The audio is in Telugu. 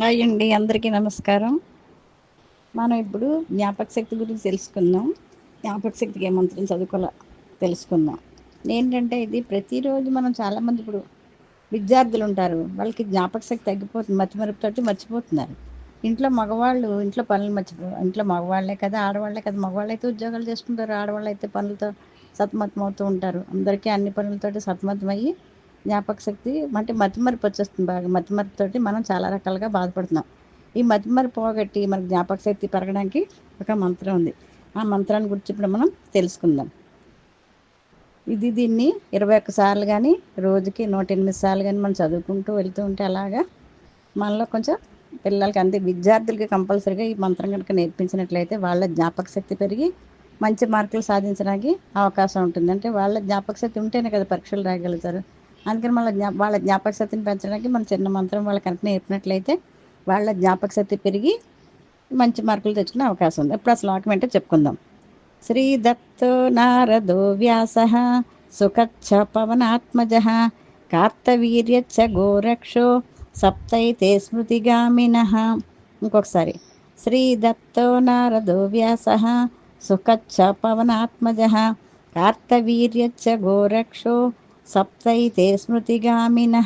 హాయ్ అండి అందరికీ నమస్కారం. మనం ఇప్పుడు జ్ఞాపక శక్తి గురించి తెలుసుకుందాం. జ్ఞాపక శక్తికి ఏ మంత్రం చదువుకోవాలో తెలుసుకుందాం. ఏంటంటే ఇది ప్రతిరోజు మనం చాలామంది ఇప్పుడు విద్యార్థులు ఉంటారు. వాళ్ళకి జ్ఞాపక శక్తి తగ్గిపోతుంది మతిమరుపుతోటి మర్చిపోతున్నారు. ఇంట్లో మగవాళ్ళు ఇంట్లో పనులు మర్చిపో ఇంట్లో మగవాళ్ళే కదా ఆడవాళ్ళే కదా మగవాళ్ళు అయితే ఉద్యోగాలు చేసుకుంటారు ఆడవాళ్ళు అయితే పనులతో సతమతం అవుతూ ఉంటారు. అందరికీ అన్ని పనులతోటి సతమతం అయ్యి జ్ఞాపక శక్తి అంటే మతిమరుపు వచ్చేస్తుంది బాగా. మతిమరుపుతోటి మనం చాలా రకాలుగా బాధపడుతున్నాం. ఈ మతిమరుపు పోగొట్టి మన జ్ఞాపక శక్తి పెరగడానికి ఒక మంత్రం ఉంది. ఆ మంత్రాన్ని గురించి ఇప్పుడు మనం తెలుసుకుందాం. ఇది దీన్ని ఇరవై ఒక్క సార్లు కానీ రోజుకి నూట ఎనిమిది సార్లు కానీ మనం చదువుకుంటూ వెళ్తూ ఉంటే అలాగా మనలో కొంచెం పిల్లలకి అంతే విద్యార్థులకి కంపల్సరీగా ఈ మంత్రం కనుక నేర్పించినట్లయితే వాళ్ళ జ్ఞాపక శక్తి పెరిగి మంచి మార్కులు సాధించడానికి అవకాశం ఉంటుంది. అంటే వాళ్ళ జ్ఞాపక శక్తి ఉంటేనే కదా పరీక్షలు రాయగలుగుతారు. అందుకని వాళ్ళ జ్ఞా వాళ్ళ జ్ఞాపక శక్తిని పెంచడానికి మన చిన్న మంత్రం వాళ్ళకి కనుక నేర్పినట్లయితే వాళ్ళ జ్ఞాపక శక్తి పెరిగి మంచి మార్కులు తెచ్చుకునే అవకాశం ఉంది. ఇప్పుడు ఆ శ్లోకం ఏంటో చెప్పుకుందాం. శ్రీదత్తో నారదో వ్యాస సుఖచ్చ పవనాత్మజ కార్తవీర్యచ్చ గోరక్షో సప్తైతే స్మృతిగామిన. ఇంకొకసారి. శ్రీదత్తో నారదో వ్యాస సుఖచ్చ పవనాత్మజ కార్తవీర్యచ్చ గోరక్షో సప్తైతే స్మృతిగామిన